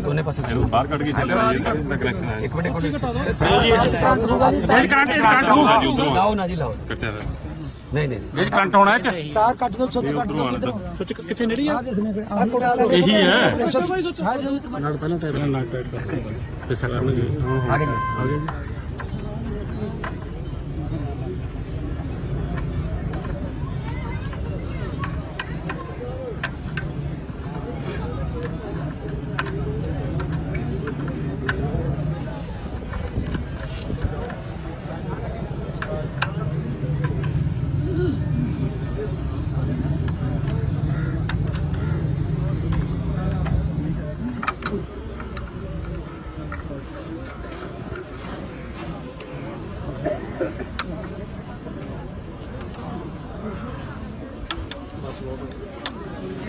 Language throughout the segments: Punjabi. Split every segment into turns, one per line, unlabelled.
ਦੋਨੇ ਪਾਸੇ
ਇਹਨੂੰ ਬਾਹਰ ਕੱਢ ਕੇ ਚੱਲਿਆ ਜੀ ਇਹਦਾ ਕਨੈਕਸ਼ਨ ਹੈ
ਇੱਕ ਮਿੰਟ ਇੱਕ ਮਿੰਟ
ਜੀ ਕਰੰਟ ਕਰੰਟ ਹੋਊਗਾ ਜੀ ਉਧਰੋਂ
ਲਾਓ ਨਾ ਜੀ ਲਾਓ
ਕੱਟਿਆ ਦਾ
ਨਹੀਂ ਨਹੀਂ
ਜੀ ਕਰੰਟ ਹੋਣਾ ਇਹ ਚ
ਤਾਰ ਕੱਟ ਦੋ ਸੁੱਚ ਕੱਟ
ਤਾਂ
ਸੁੱਚ ਕਿੱਥੇ ਨੇੜੀ ਆ
ਇਹੀ ਹੈ
ਨਾਲ ਪਹਿਲਾਂ ਟਾਇਰ ਨਾਲ ਟਾਇਰ ਕਰ ਪੈਸਾ ਕਰਨਗੇ
ਆਗੇ ਜੀ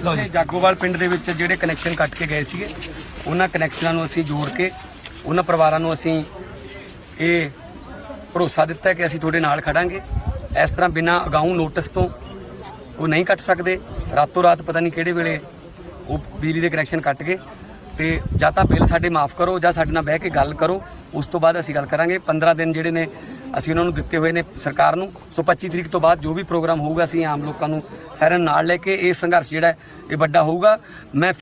ਲਓ ਜੀ, ਜਾਗੋਵਾਲ ਪਿੰਡ ਦੇ ਵਿੱਚ ਜਿਹੜੇ ਕਨੈਕਸ਼ਨ ਕੱਟ ਕੇ ਗਏ ਸੀਗੇ, ਉਹਨਾਂ ਕਨੈਕਸ਼ਨਾਂ ਨੂੰ ਅਸੀਂ ਜੋੜ ਕੇ, ਉਹਨਾਂ ਪਰਿਵਾਰਾਂ ਨੂੰ ਅਸੀਂ ਇਹ ਭਰੋਸਾ ਦਿੱਤਾ ਕਿ ਅਸੀਂ ਤੁਹਾਡੇ ਨਾਲ ਖੜਾਂਗੇ। ਇਸ ਤਰ੍ਹਾਂ ਬਿਨਾਂ ਅਗਾਊਂ ਨੋਟਿਸ ਤੋਂ ਉਹ ਨਹੀਂ ਕੱਟ ਸਕਦੇ। ਰਾਤੋਂ ਰਾਤ ਪਤਾ ਨਹੀਂ ਕਿਹੜੇ ਵੇਲੇ ਉਹ ਬਿਜਲੀ ਦੇ ਕਨੈਕਸ਼ਨ ਕੱਟ ਗਏ। ਤੇ ਜਾਂ ਤਾਂ ਬਿੱਲ ਸਾਡੇ ਮਾਫ ਕਰੋ ਜਾਂ ਸਾਡੇ ਨਾਲ ਬਹਿ ਕੇ ਗੱਲ ਕਰੋ, ਉਸ ਤੋਂ ਬਾਅਦ ਅਸੀਂ ਗੱਲ ਕਰਾਂਗੇ। 15 ਦਿਨ ਜਿਹੜੇ ਨੇ ਅਸੀਂ ਉਹਨਾਂ ਨੂੰ ਦਿੱਤੇ ਹੋਏ ਨੇ ਸਰਕਾਰ ਨੂੰ। ਸੋ 25 ਤਰੀਕ ਤੋਂ ਬਾਅਦ ਜੋ ਵੀ ਪ੍ਰੋਗਰਾਮ ਹੋਊਗਾ, ਅਸੀਂ ਆਮ ਲੋਕਾਂ ਨੂੰ ਸਾਰਿਆਂ ਨੂੰ ਨਾਲ ਲੈ ਕੇ ਇਹ ਸੰਘਰਸ਼ ਜਿਹੜਾ ਹੈ, ਇਹ ਵੱਡਾ ਹੋਊਗਾ। ਮੈਂ